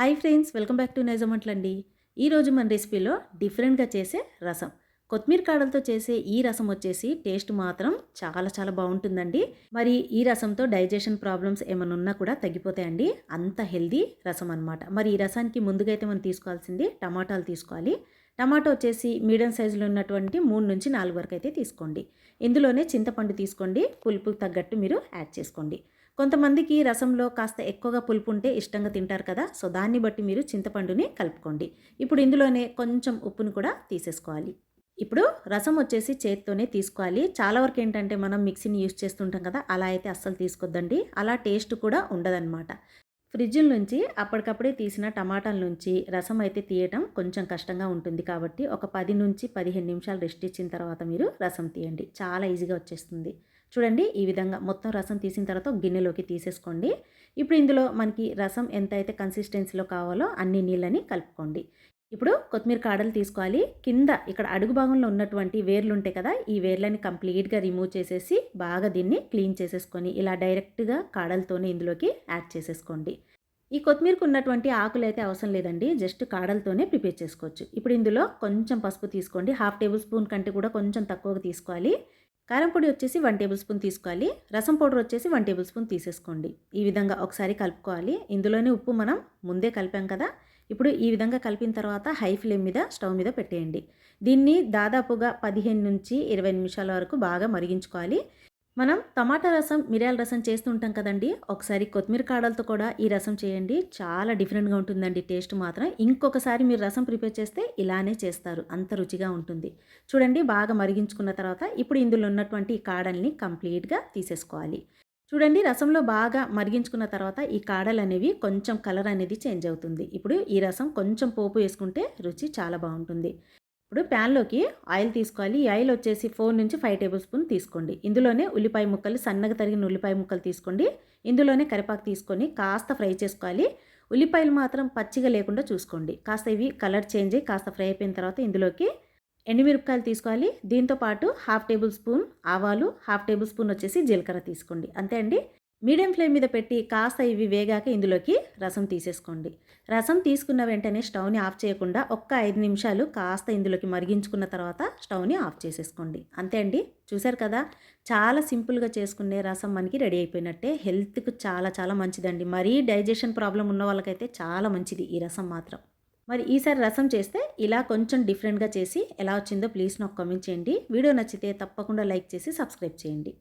Hi friends welcome back to నైజమంట్లండి ఈరోజు మన రెసిపీలో డిఫరెంట్గా చేసే రసం. కొత్తిమీర కాడలతో చేసే ఈ రసం వచ్చేసి టేస్ట్ మాత్రం చాలా చాలా బాగుంటుందండి. మరి ఈ రసంతో డైజెషన్ ప్రాబ్లమ్స్ ఏమైనా ఉన్నా కూడా తగ్గిపోతాయండి. అంత హెల్దీ రసం అనమాట మరి ఈ రసానికి ముందుగా అయితే మనం తీసుకోవాల్సింది టమాటాలు తీసుకోవాలి. టమాటో వచ్చేసి మీడియం సైజులో ఉన్నటువంటి మూడు నుంచి నాలుగు వరకు అయితే తీసుకోండి. ఇందులోనే చింతపండు తీసుకోండి. పులుపు తగ్గట్టు మీరు యాడ్ చేసుకోండి. కొంతమందికి రసంలో కాస్త ఎక్కువగా పులుపు ఉంటే ఇష్టంగా తింటారు కదా సో దాన్ని బట్టి మీరు చింతపండుని కలుపుకోండి. ఇప్పుడు ఇందులోనే కొంచెం ఉప్పును కూడా తీసేసుకోవాలి. ఇప్పుడు రసం వచ్చేసి చేతితోనే తీసుకోవాలి. చాలా వరకు ఏంటంటే మనం మిక్సీని యూస్ చేస్తుంటాం కదా అలా అయితే అస్సలు తీసుకొద్దండి. అలా టేస్ట్ కూడా ఉండదన్నమాట. ఫ్రిడ్జ్ నుంచి అప్పటికప్పుడే తీసిన టమాటాల నుంచి రసం అయితే తీయటం కొంచెం కష్టంగా ఉంటుంది కాబట్టి ఒక పది నుంచి పదిహేను నిమిషాలు రెస్ట్ ఇచ్చిన తర్వాత మీరు రసం తీయండి. చాలా ఈజీగా వచ్చేస్తుంది. చూడండి ఈ విధంగా మొత్తం రసం తీసిన తర్వాత గిన్నెలోకి తీసేసుకోండి. ఇప్పుడు ఇందులో మనకి రసం ఎంత అయితే కన్సిస్టెన్సీలో కావాలో అన్ని నీళ్ళని కలుపుకోండి. ఇప్పుడు కొత్తిమీర కాడలు తీసుకోవాలి. కింద ఇక్కడ అడుగు భాగంలో ఉన్నటువంటి వేర్లు ఉంటాయి కదా ఈ వేర్లని కంప్లీట్గా రిమూవ్ చేసేసి బాగా దీన్ని క్లీన్ చేసేసుకొని ఇలా డైరెక్ట్గా కాడలతోనే ఇందులోకి యాడ్ చేసేసుకోండి. ఈ కొత్తిమీరకు ఉన్నటువంటి ఆకులు అయితే అవసరం లేదండి జస్ట్ కాడలతోనే ప్రిపేర్ చేసుకోవచ్చు. ఇప్పుడు ఇందులో కొంచెం పసుపు తీసుకోండి. హాఫ్ టేబుల్ స్పూన్ కంటే కూడా కొంచెం తక్కువగా తీసుకోవాలి. కారం పొడి వచ్చేసి వన్ టేబుల్ స్పూన్ తీసుకోవాలి. రసం పౌడర్ వచ్చేసి వన్ టేబుల్ స్పూన్ తీసేసుకోండి. ఈ విధంగా ఒకసారి కలుపుకోవాలి. ఇందులోనే ఉప్పు మనం ముందే కలిపాం కదా. ఇప్పుడు ఈ విధంగా కలిపిన తర్వాత హై ఫ్లేమ్ మీద స్టవ్ మీద పెట్టేయండి. దీన్ని దాదాపుగా పదిహేను నుంచి ఇరవై నిమిషాల వరకు బాగా మరిగించుకోవాలి. మనం టమాటా రసం మిరియాల రసం చేస్తుంటాం కదండి. ఒకసారి కొత్తిమీర కాడలతో కూడా ఈ రసం చేయండి. చాలా డిఫరెంట్గా ఉంటుందండి. టేస్ట్ మాత్రం ఇంకొకసారి మీరు రసం ప్రిపేర్ చేస్తే ఇలానే చేస్తారు. అంత రుచిగా ఉంటుంది. చూడండి బాగా మరిగించుకున్న తర్వాత ఇప్పుడు ఇందులో ఉన్నటువంటి ఈ కాడల్ని కంప్లీట్గా తీసేసుకోవాలి. చూడండి రసంలో బాగా మరిగించుకున్న తర్వాత ఈ కాడలు అనేవి కొంచెం కలర్ అనేది చేంజ్ అవుతుంది. ఇప్పుడు ఈ రసం కొంచెం పోపు వేసుకుంటే రుచి చాలా బాగుంటుంది. ఇప్పుడు ప్యాన్లోకి ఆయిల్ తీసుకోవాలి. ఈ ఆయిల్ వచ్చేసి ఫోర్ నుంచి ఫైవ్ టేబుల్ స్పూన్ తీసుకోండి. ఇందులోనే ఉల్లిపాయ ముక్కలు సన్నగా తరిగిన ఉల్లిపాయ ముక్కలు తీసుకోండి. ఇందులోనే కరిపాకు తీసుకొని కాస్త ఫ్రై చేసుకోవాలి. ఉల్లిపాయలు మాత్రం పచ్చిగా లేకుండా చూసుకోండి. కాస్త ఇవి కలర్ చేంజ్ అయ్యి కాస్త ఫ్రై అయిపోయిన తర్వాత ఇందులోకి ఎండుమిరపకాయలు తీసుకోవాలి. దీంతోపాటు హాఫ్ టేబుల్ స్పూన్ ఆవాలు హాఫ్ టేబుల్ స్పూన్ వచ్చేసి జీలకర్ర తీసుకోండి. అంతే అండి. మీడియం ఫ్లేమ్ మీద పెట్టి కాస్త ఇవి వేగాక ఇందులోకి రసం తీసేసుకోండి. రసం తీసుకున్న వెంటనే స్టవ్ని ఆఫ్ చేయకుండా ఒక్క ఐదు నిమిషాలు కాస్త ఇందులోకి మరిగించుకున్న తర్వాత స్టవ్ని ఆఫ్ చేసేసుకోండి. అంతే అండి? చూశారు కదా? చాలా సింపుల్గా చేసుకునే రసం మనకి రెడీ అయిపోయినట్టే. హెల్త్కు చాలా చాలా మంచిదండి. మరీ డైజెషన్ ప్రాబ్లం ఉన్న వాళ్ళకైతే చాలా మంచిది ఈ రసం మాత్రం. మరి ఈసారి రసం చేస్తే ఇలా కొంచెం డిఫరెంట్గా చేసి ఎలా వచ్చిందో ప్లీజ్ నాకు కామెంట్ చేయండి. వీడియో నచ్చితే తప్పకుండా లైక్ చేసి సబ్స్క్రైబ్ చేయండి.